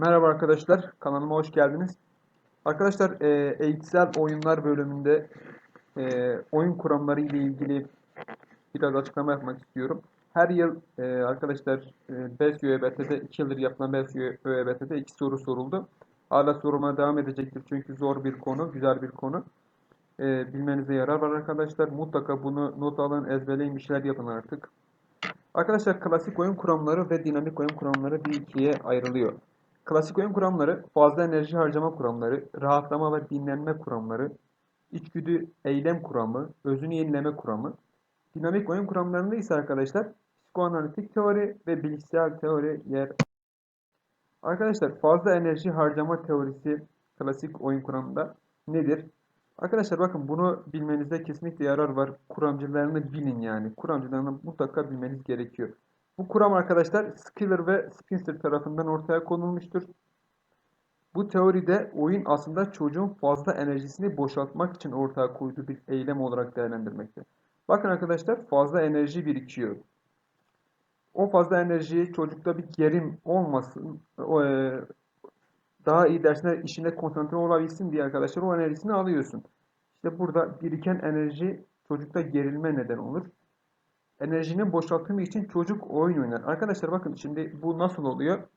Merhaba arkadaşlar, kanalıma hoş geldiniz. Arkadaşlar, e, eğitsel oyunlar bölümünde e, oyun kuramları ile ilgili biraz açıklama yapmak istiyorum. Her yıl e, arkadaşlar e, BES ÖEBT'de 2 yıldır yapılan BES ÖEBT'de 2 soru soruldu. Hala soruma devam edecektir çünkü zor bir konu, güzel bir konu. E, bilmenize yarar var arkadaşlar. Mutlaka bunu not alın, ezberleyin, bir şeyler yapın artık. Arkadaşlar klasik oyun kuramları ve dinamik oyun kuramları bir ikiye ayrılıyor. Klasik oyun kuramları fazla enerji harcama kuramları, rahatlama ve dinlenme kuramları, içgüdü eylem kuramı, özünü yenileme kuramı. Dinamik oyun kuramlarında ise arkadaşlar psikoanalitik teori ve bilişsel teori yer. Arkadaşlar fazla enerji harcama teorisi klasik oyun kuramında nedir? Arkadaşlar bakın bunu bilmenizde kesinlikle yarar var. Kuramcılarını bilin yani. Kuramcılarını mutlaka bilmeniz gerekiyor. Bu kuram arkadaşlar Skiller ve Spencer tarafından ortaya konulmuştur. Bu teoride oyun aslında çocuğun fazla enerjisini boşaltmak için ortaya koyduğu bir eylem olarak değerlendirmekte. Bakın arkadaşlar fazla enerji birikiyor. O fazla enerjiyi çocukta bir gerim olmasın, e, daha iyi dersine işine konsantre olabilsin diye arkadaşlar o enerjisini alıyorsun. İşte burada biriken enerji çocukta gerilme neden olur. Enerjinin boşaltımı için çocuk oyun oynar. Arkadaşlar bakın şimdi bu nasıl oluyor?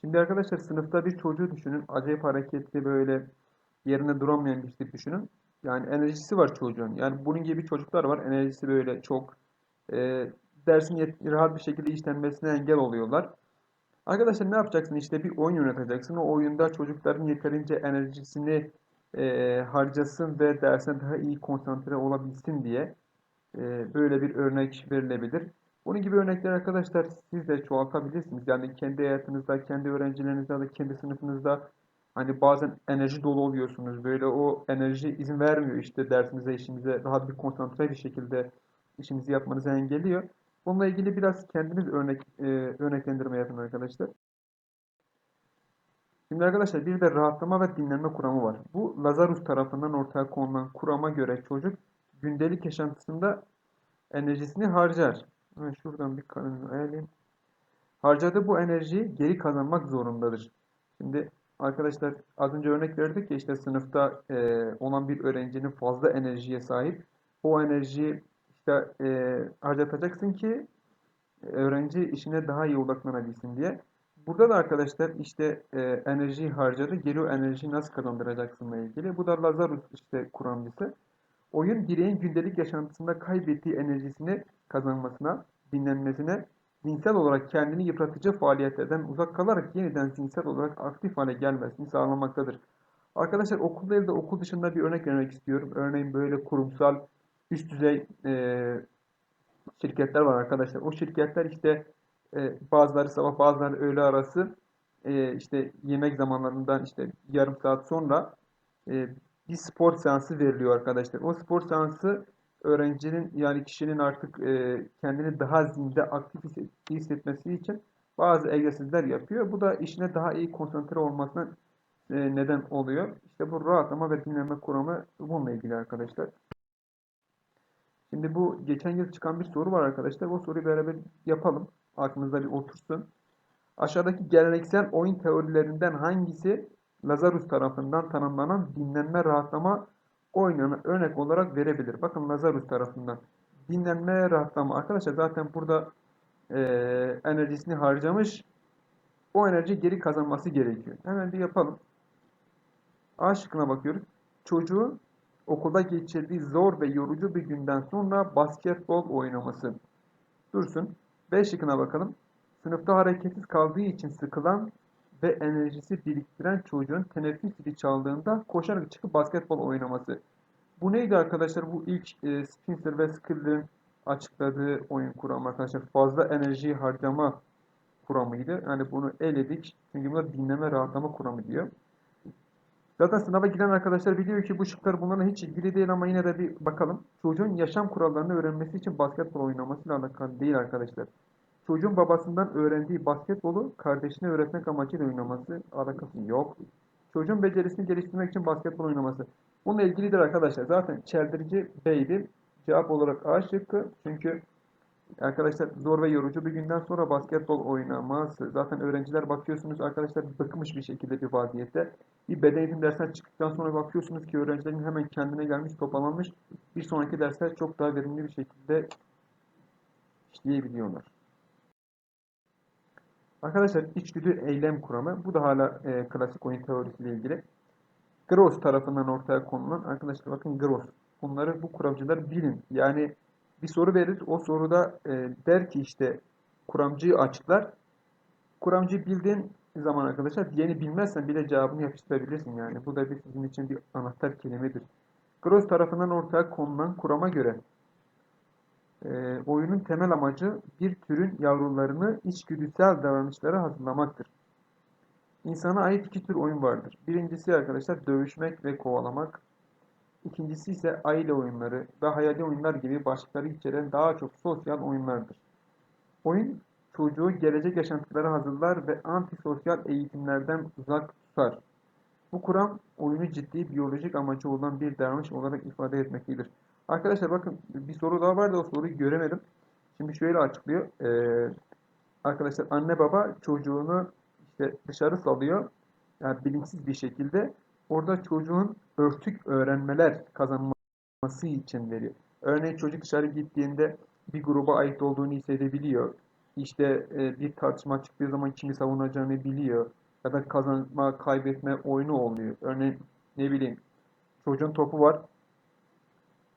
Şimdi arkadaşlar sınıfta bir çocuğu düşünün. Acayip hareketli böyle yerine duramayan bir düşünün. Yani enerjisi var çocuğun. Yani bunun gibi çocuklar var. Enerjisi böyle çok e, dersin rahat bir şekilde işlenmesine engel oluyorlar. Arkadaşlar ne yapacaksın? İşte bir oyun yöneteceksin. O oyunda çocukların yeterince enerjisini e, harcasın ve dersine daha iyi konsantre olabilsin diye e, böyle bir örnek verilebilir. Bunun gibi örnekler arkadaşlar siz de çoğaltabilirsiniz. Yani kendi hayatınızda, kendi öğrencilerinizde kendi sınıfınızda hani bazen enerji dolu oluyorsunuz. Böyle o enerji izin vermiyor işte dersinize, işinize rahat bir konsantre bir şekilde işinizi yapmanızı engelliyor. Bununla ilgili biraz kendiniz örnek e, örneklendirme yapın arkadaşlar. Şimdi arkadaşlar bir de rahatlama ve dinlenme kuramı var. Bu Lazarus tarafından ortaya konulan kurama göre çocuk gündelik yaşantısında enerjisini harcar. Şuradan bir kalemi ayarlayayım. Harcadığı bu enerjiyi geri kazanmak zorundadır. Şimdi arkadaşlar az önce örnek verdik ya işte sınıfta e, olan bir öğrencinin fazla enerjiye sahip. O enerjiyi işte e, harcatacaksın ki öğrenci işine daha iyi odaklanabilsin diye. Burada da arkadaşlar işte e, enerjiyi harcadı. Geri o enerjiyi nasıl kazandıracaksınla ilgili. Bu da Lazarus işte kuramcısı. Oyun bireyin gündelik yaşantısında kaybettiği enerjisini kazanmasına, dinlenmesine, zihinsel olarak kendini yıpratıcı faaliyetlerden uzak kalarak yeniden zihinsel olarak aktif hale gelmesini sağlamaktadır. Arkadaşlar okul değil de okul dışında bir örnek vermek istiyorum. Örneğin böyle kurumsal üst düzey e, şirketler var arkadaşlar. O şirketler işte e, bazıları sabah bazıları öğle arası e, işte yemek zamanlarından işte yarım saat sonra e, bir spor seansı veriliyor arkadaşlar. O spor seansı öğrencinin yani kişinin artık e, kendini daha zinde aktif hissetmesi için bazı egzersizler yapıyor. Bu da işine daha iyi konsantre olmasına e, neden oluyor. İşte bu rahatlama ve dinlenme kuramı bununla ilgili arkadaşlar. Şimdi bu geçen yıl çıkan bir soru var arkadaşlar. Bu soruyu beraber yapalım. Aklınızda bir otursun. Aşağıdaki geleneksel oyun teorilerinden hangisi Lazarus tarafından tanımlanan dinlenme rahatlama oyununu örnek olarak verebilir? Bakın Lazarus tarafından. Dinlenme rahatlama. Arkadaşlar zaten burada e, enerjisini harcamış. O enerji geri kazanması gerekiyor. Hemen bir yapalım. A şıkkına bakıyoruz. Çocuğun okulda geçirdiği zor ve yorucu bir günden sonra basketbol oynaması. Dursun. B şıkkına bakalım. Sınıfta hareketsiz kaldığı için sıkılan ve enerjisi biriktiren çocuğun teneffüs zili çaldığında koşarak çıkıp basketbol oynaması. Bu neydi arkadaşlar? Bu ilk e, Spencer ve Skiller'ın açıkladığı oyun kuramı arkadaşlar. Fazla enerji harcama kuramıydı. Yani bunu eledik. Çünkü buna dinleme rahatlama kuramı diyor. Zaten sınava giden arkadaşlar biliyor ki bu şıklar bunlarla hiç ilgili değil ama yine de bir bakalım. Çocuğun yaşam kurallarını öğrenmesi için basketbol oynamasıyla alakalı değil arkadaşlar. Çocuğun babasından öğrendiği basketbolu kardeşine öğretmek amacıyla oynaması alakası yok. Çocuğun becerisini geliştirmek için basketbol oynaması. Bununla ilgilidir arkadaşlar. Zaten çeldirici B'ydi. Cevap olarak A şıkkı. Çünkü Arkadaşlar zor ve yorucu bir günden sonra basketbol oynaması. Zaten öğrenciler bakıyorsunuz arkadaşlar bıkmış bir şekilde bir vaziyette. Bir beden eğitim dersinden çıktıktan sonra bakıyorsunuz ki öğrencilerin hemen kendine gelmiş, toparlanmış. Bir sonraki dersler çok daha verimli bir şekilde işleyebiliyorlar. Arkadaşlar içgüdü eylem kuramı. Bu da hala e, klasik oyun teorisiyle ilgili. Gross tarafından ortaya konulan arkadaşlar bakın Gross. Bunları bu kuramcılar bilin. Yani bir soru verir. O soruda e, der ki işte kuramcıyı açıklar. Kuramcıyı bildiğin zaman arkadaşlar diğerini bilmezsen bile cevabını yapıştırabilirsin yani. Bu da bir sizin için bir anahtar kelimedir. Gross tarafından ortaya konulan kurama göre e, oyunun temel amacı bir türün yavrularını içgüdüsel davranışlara hazırlamaktır. İnsana ait iki tür oyun vardır. Birincisi arkadaşlar dövüşmek ve kovalamak. İkincisi ise aile oyunları ve hayali oyunlar gibi başlıkları içeren daha çok sosyal oyunlardır. Oyun çocuğu gelecek yaşantılara hazırlar ve antisosyal eğitimlerden uzak tutar. Bu kuram oyunu ciddi biyolojik amacı olan bir davranış olarak ifade etmektedir. Arkadaşlar bakın bir soru daha vardı o soruyu göremedim. Şimdi şöyle açıklıyor. Ee, arkadaşlar anne baba çocuğunu işte dışarı salıyor. Yani bilinçsiz bir şekilde orada çocuğun örtük öğrenmeler kazanması için veriyor. Örneğin çocuk dışarı gittiğinde bir gruba ait olduğunu hissedebiliyor. İşte e, bir tartışma çıktığı zaman kimi savunacağını biliyor. Ya da kazanma, kaybetme oyunu olmuyor. Örneğin ne bileyim çocuğun topu var.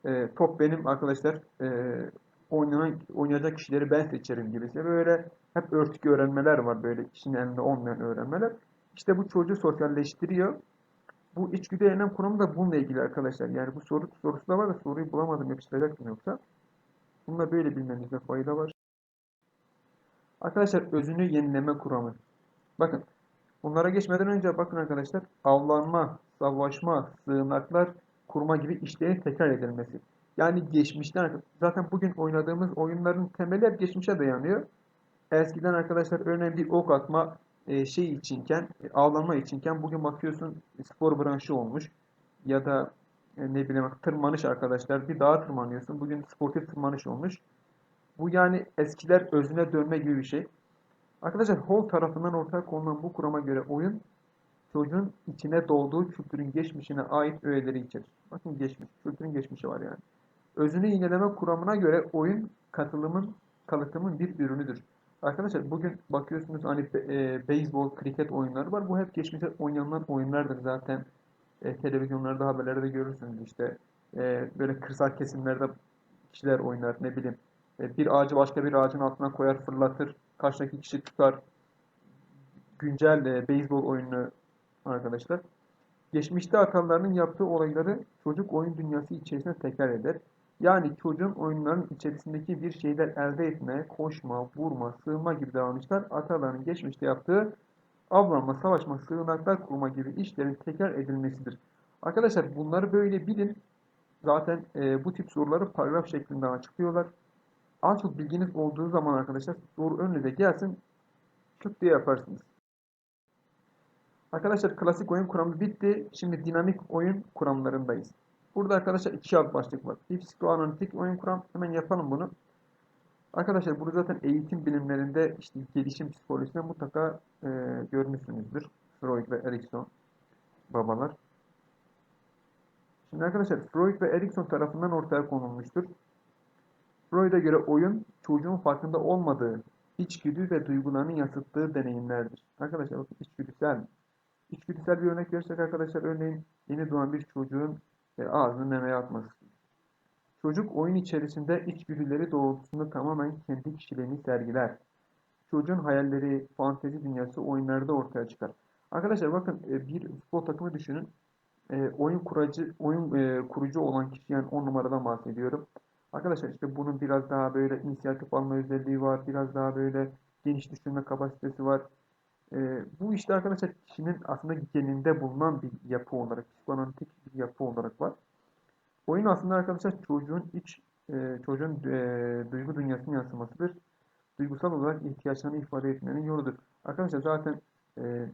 E, top benim arkadaşlar. E, oynanan, oynayacak kişileri ben seçerim gibisi. Böyle hep örtük öğrenmeler var böyle kişinin elinde olmayan öğrenmeler. İşte bu çocuğu sosyalleştiriyor. Bu içgüdü eylem kuramı da bununla ilgili arkadaşlar. Yani bu soru sorusu da var da soruyu bulamadım yapıştıracaktım yoksa. Bunu da böyle bilmenizde fayda var. Arkadaşlar özünü yenileme kuramı. Bakın bunlara geçmeden önce bakın arkadaşlar avlanma, savaşma, sığınaklar kurma gibi işlerin tekrar edilmesi. Yani geçmişten zaten bugün oynadığımız oyunların temeli hep geçmişe dayanıyor. Eskiden arkadaşlar örneğin bir ok atma e, şey içinken, e, avlanma içinken bugün bakıyorsun spor branşı olmuş. Ya da e, ne bileyim tırmanış arkadaşlar bir dağa tırmanıyorsun. Bugün sportif tırmanış olmuş. Bu yani eskiler özüne dönme gibi bir şey. Arkadaşlar Hall tarafından ortaya konulan bu kurama göre oyun çocuğun içine dolduğu kültürün geçmişine ait öğeleri içerir. Bakın geçmiş, kültürün geçmişi var yani. Özünü iğneleme kuramına göre oyun katılımın, kalıtımın bir ürünüdür. Arkadaşlar bugün bakıyorsunuz hani e, beyzbol, kriket oyunları var. Bu hep geçmişte oynanılan oyunlardır zaten. E, televizyonlarda, haberlerde görürsünüz işte. E, böyle kırsal kesimlerde kişiler oynar ne bileyim. E, bir ağacı başka bir ağacın altına koyar, fırlatır. Karşıdaki kişi tutar. Güncel e, beyzbol oyunu arkadaşlar. Geçmişte atalarının yaptığı olayları çocuk oyun dünyası içerisinde tekrar eder. Yani çocuğun oyunların içerisindeki bir şeyler elde etme, koşma, vurma, sığınma gibi davranışlar atalarının geçmişte yaptığı avlanma, savaşma, sığınaklar kurma gibi işlerin tekrar edilmesidir. Arkadaşlar bunları böyle bilin. Zaten e, bu tip soruları paragraf şeklinde açıklıyorlar. Az çok bilginiz olduğu zaman arkadaşlar soru önünüze gelsin tık diye yaparsınız. Arkadaşlar klasik oyun kuramı bitti. Şimdi dinamik oyun kuramlarındayız. Burada arkadaşlar iki alt başlık var. Bir psikoanalitik oyun kuram. Hemen yapalım bunu. Arkadaşlar burada zaten eğitim bilimlerinde işte gelişim psikolojisinde mutlaka e, görmüşsünüzdür. Freud ve Erikson babalar. Şimdi arkadaşlar Freud ve Erikson tarafından ortaya konulmuştur. Freud'a göre oyun çocuğun farkında olmadığı içgüdü ve duygularını yansıttığı deneyimlerdir. Arkadaşlar bakın içgüdüsel. İçgüdüsel bir örnek verirsek arkadaşlar örneğin yeni doğan bir çocuğun e, ağzını memeye atması. Çocuk oyun içerisinde içgüdüleri doğrultusunda tamamen kendi kişiliğini sergiler. Çocuğun hayalleri, fantezi dünyası oyunlarda ortaya çıkar. Arkadaşlar bakın e, bir futbol takımı düşünün. E, oyun kuracı, oyun e, kurucu olan kişi yani 10 numaradan bahsediyorum. Arkadaşlar işte bunun biraz daha böyle inisiyatif alma özelliği var. Biraz daha böyle geniş düşünme kapasitesi var. E, bu işte arkadaşlar kişinin aslında geninde bulunan bir yapı olarak, psikoanalitik bir yapı olarak var. Oyun aslında arkadaşlar çocuğun iç, e, çocuğun e, duygu dünyasının yansımasıdır. Duygusal olarak ihtiyaçlarını ifade etmenin yoludur. Arkadaşlar zaten e,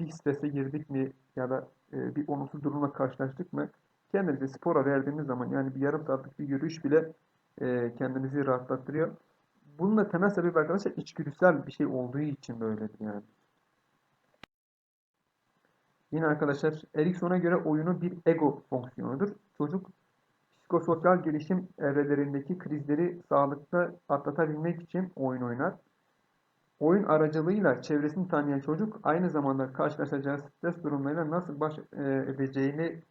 bir strese girdik mi ya da e, bir olumsuz durumla karşılaştık mı kendinizi spora verdiğiniz zaman yani bir yarım saatlik bir yürüyüş bile e, kendinizi rahatlattırıyor. Bunun da temel sebebi arkadaşlar içgüdüsel bir şey olduğu için böyledir yani. Yine arkadaşlar Erikson'a göre oyunu bir ego fonksiyonudur. Çocuk psikososyal gelişim evrelerindeki krizleri sağlıklı atlatabilmek için oyun oynar. Oyun aracılığıyla çevresini tanıyan çocuk aynı zamanda karşılaşacağı stres durumlarıyla nasıl baş e, edeceğini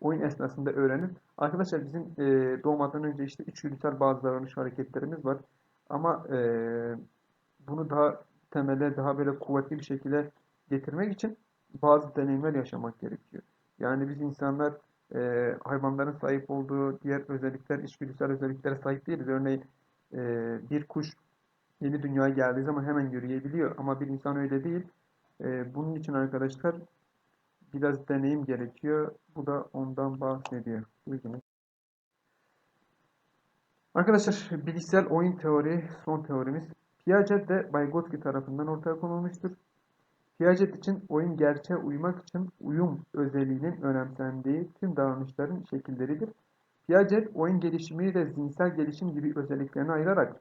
oyun esnasında öğrenir. Arkadaşlar bizim e, doğmadan önce işte içgüdüsel bazı davranış hareketlerimiz var. Ama e, bunu daha temele, daha böyle kuvvetli bir şekilde getirmek için bazı deneyimler yaşamak gerekiyor. Yani biz insanlar e, hayvanların sahip olduğu diğer özellikler, içgüdüsel özelliklere sahip değiliz. Örneğin e, bir kuş yeni dünyaya geldiği zaman hemen yürüyebiliyor ama bir insan öyle değil. E, bunun için arkadaşlar biraz deneyim gerekiyor. Bu da ondan bahsediyor. Bilginiz. Arkadaşlar bilişsel oyun teori son teorimiz. Piaget ve Vygotsky tarafından ortaya konulmuştur. Piaget için oyun gerçeğe uymak için uyum özelliğinin önemsendiği tüm davranışların şekilleridir. Piaget oyun gelişimi ve zihinsel gelişim gibi özelliklerini ayırarak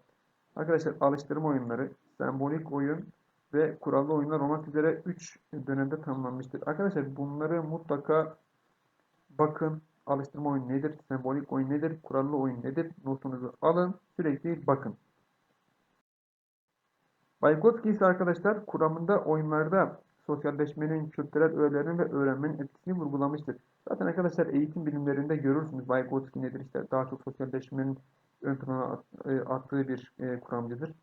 arkadaşlar alıştırma oyunları, sembolik oyun ve kurallı oyunlar olmak üzere 3 dönemde tanımlanmıştır. Arkadaşlar bunları mutlaka bakın. Alıştırma oyun nedir? Sembolik oyun nedir? Kurallı oyun nedir? Notunuzu alın. Sürekli bakın. Vygotsky ise arkadaşlar kuramında oyunlarda sosyalleşmenin, kültürel öğelerin ve öğrenmenin etkisini vurgulamıştır. Zaten arkadaşlar eğitim bilimlerinde görürsünüz Vygotsky nedir işte daha çok sosyalleşmenin ön plana e, attığı bir e, kuramcıdır.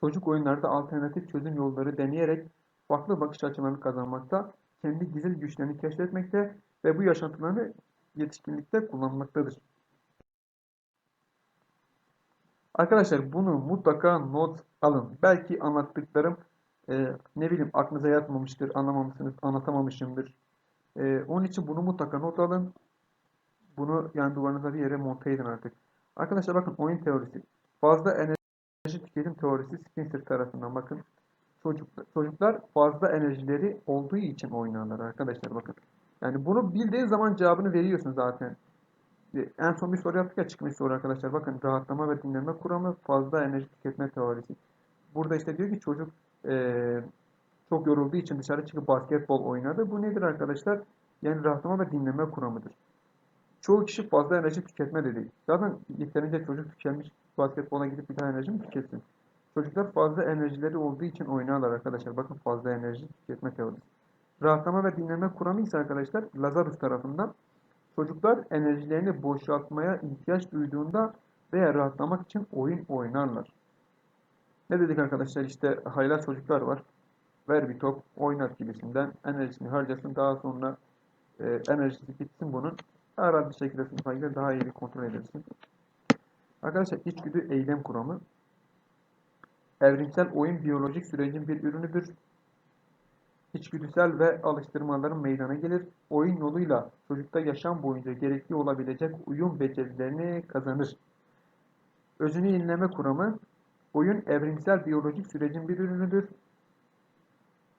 Çocuk oyunlarda alternatif çözüm yolları deneyerek farklı bakış açılarını kazanmakta, kendi gizli güçlerini keşfetmekte ve bu yaşantılarını yetişkinlikte kullanmaktadır. Arkadaşlar bunu mutlaka not alın. Belki anlattıklarım e, ne bileyim aklınıza yatmamıştır, anlamamışsınız, anlatamamışımdır. E, onun için bunu mutlaka not alın. Bunu yani duvarınıza bir yere monte edin artık. Arkadaşlar bakın oyun teorisi. Fazla enerji tüketim teorisi Spencer tarafından bakın. Çocuk, çocuklar fazla enerjileri olduğu için oynarlar arkadaşlar bakın. Yani bunu bildiğin zaman cevabını veriyorsun zaten. En son bir soru yaptık ya çıkmış soru arkadaşlar. Bakın rahatlama ve dinlenme kuramı fazla enerji tüketme teorisi. Burada işte diyor ki çocuk e, çok yorulduğu için dışarı çıkıp basketbol oynadı. Bu nedir arkadaşlar? Yani rahatlama ve dinlenme kuramıdır. Çoğu kişi fazla enerji tüketme de değil. Zaten yeterince çocuk tükenmiş basketbola gidip bir daha enerji mi tüketsin? Çocuklar fazla enerjileri olduğu için oynarlar arkadaşlar. Bakın fazla enerji tüketme teorisi. Rahatlama ve dinlenme kuramı ise arkadaşlar Lazarus tarafından çocuklar enerjilerini boşaltmaya ihtiyaç duyduğunda veya rahatlamak için oyun oynarlar. Ne dedik arkadaşlar işte haylaz çocuklar var. Ver bir top oynat gibisinden enerjisini harcasın daha sonra e, enerjisi bitsin bunun. Herhalde bir şekilde sınıfa gider daha iyi bir kontrol edersin. Arkadaşlar içgüdü eylem kuramı. Evrimsel oyun biyolojik sürecin bir ürünüdür. İçgüdüsel ve alıştırmaların meydana gelir. Oyun yoluyla çocukta yaşam boyunca gerekli olabilecek uyum becerilerini kazanır. Özünü yenileme kuramı. Oyun evrimsel biyolojik sürecin bir ürünüdür.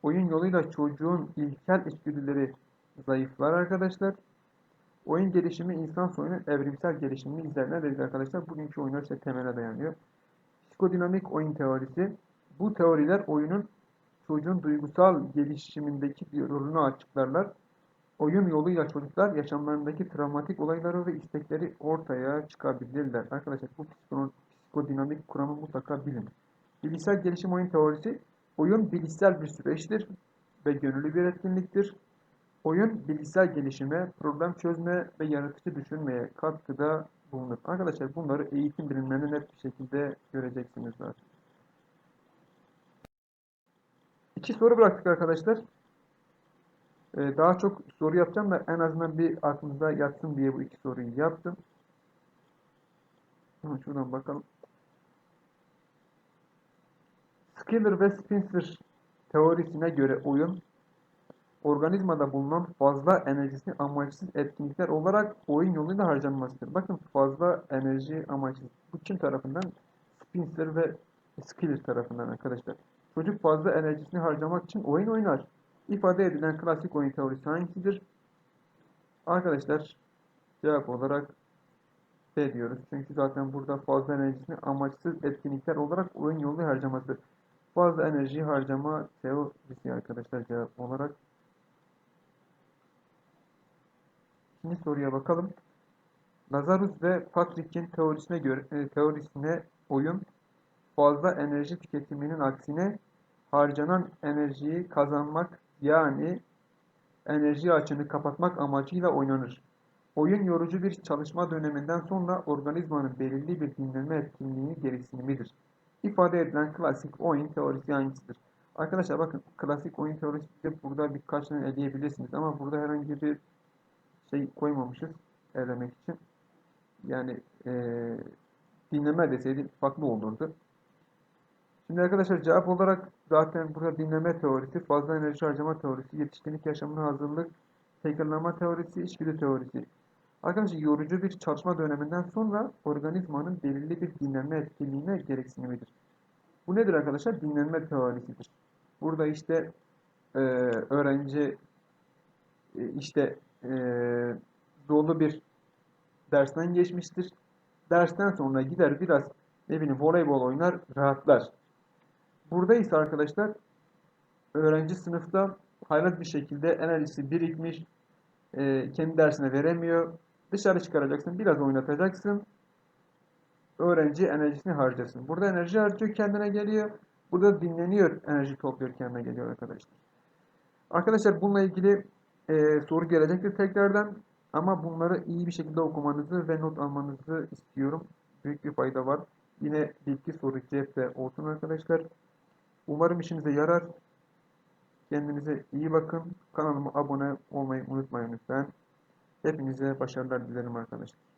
Oyun yoluyla çocuğun ilkel içgüdüleri zayıflar arkadaşlar. Oyun gelişimi insan soyunun evrimsel gelişimini izler. Ne dedik arkadaşlar? Bugünkü oyunlar işte temele dayanıyor. Psikodinamik oyun teorisi. Bu teoriler oyunun çocuğun duygusal gelişimindeki bir rolünü açıklarlar. Oyun yoluyla çocuklar yaşamlarındaki travmatik olayları ve istekleri ortaya çıkabilirler. Arkadaşlar bu psikodinamik kuramı mutlaka bilin. Bilişsel gelişim oyun teorisi, oyun bilişsel bir süreçtir ve gönüllü bir etkinliktir. Oyun bilişsel gelişime, problem çözme ve yaratıcı düşünmeye katkıda bulunur. Arkadaşlar bunları eğitim bilimlerinde net bir şekilde göreceksiniz zaten. İki soru bıraktık arkadaşlar. Ee, daha çok soru yapacağım da en azından bir aklınızda yatsın diye bu iki soruyu yaptım. Şuradan bakalım. Skinner ve Spencer teorisine göre oyun organizmada bulunan fazla enerjisi amaçsız etkinlikler olarak oyun yoluyla harcanmasıdır. Bakın fazla enerji amaçsız. Bu kim tarafından? Spencer ve Skiller tarafından arkadaşlar. Çocuk fazla enerjisini harcamak için oyun oynar. İfade edilen klasik oyun teorisi hangisidir? Arkadaşlar cevap olarak B diyoruz. Çünkü zaten burada fazla enerjisini amaçsız etkinlikler olarak oyun yolu harcaması. Fazla enerji harcama teorisi arkadaşlar cevap olarak. İkinci soruya bakalım. Lazarus ve Patrick'in teorisine göre e, teorisine oyun fazla enerji tüketiminin aksine harcanan enerjiyi kazanmak yani enerji açığını kapatmak amacıyla oynanır. Oyun yorucu bir çalışma döneminden sonra organizmanın belirli bir dinlenme etkinliği gereksinimidir. İfade edilen klasik oyun teorisi hangisidir? Arkadaşlar bakın klasik oyun teorisi de burada birkaç tane eleyebilirsiniz ama burada herhangi bir şey koymamışız elemek için. Yani eee dinleme deseydim farklı olurdu. Şimdi arkadaşlar cevap olarak zaten burada dinleme teorisi, fazla enerji harcama teorisi, yetişkinlik yaşamına hazırlık, tekrarlama teorisi, içgüdü teorisi. Arkadaşlar yorucu bir çalışma döneminden sonra organizmanın belirli bir dinlenme etkinliğine gereksinimidir. Bu nedir arkadaşlar? Dinlenme teorisidir. Burada işte e, öğrenci e, işte e, zorlu bir dersten geçmiştir. Dersten sonra gider biraz ne bileyim voleybol oynar, rahatlar. Burada ise arkadaşlar öğrenci sınıfta haylaz bir şekilde enerjisi birikmiş, e, kendi dersine veremiyor. Dışarı çıkaracaksın, biraz oynatacaksın. Öğrenci enerjisini harcasın. Burada enerji harcıyor, kendine geliyor. Burada dinleniyor, enerji topluyor, kendine geliyor arkadaşlar. Arkadaşlar bununla ilgili e, soru gelecektir tekrardan. Ama bunları iyi bir şekilde okumanızı ve not almanızı istiyorum. Büyük bir fayda var. Yine bilgi soru cepte olsun arkadaşlar. Umarım işinize yarar. Kendinize iyi bakın. Kanalıma abone olmayı unutmayın lütfen. Hepinize başarılar dilerim arkadaşlar.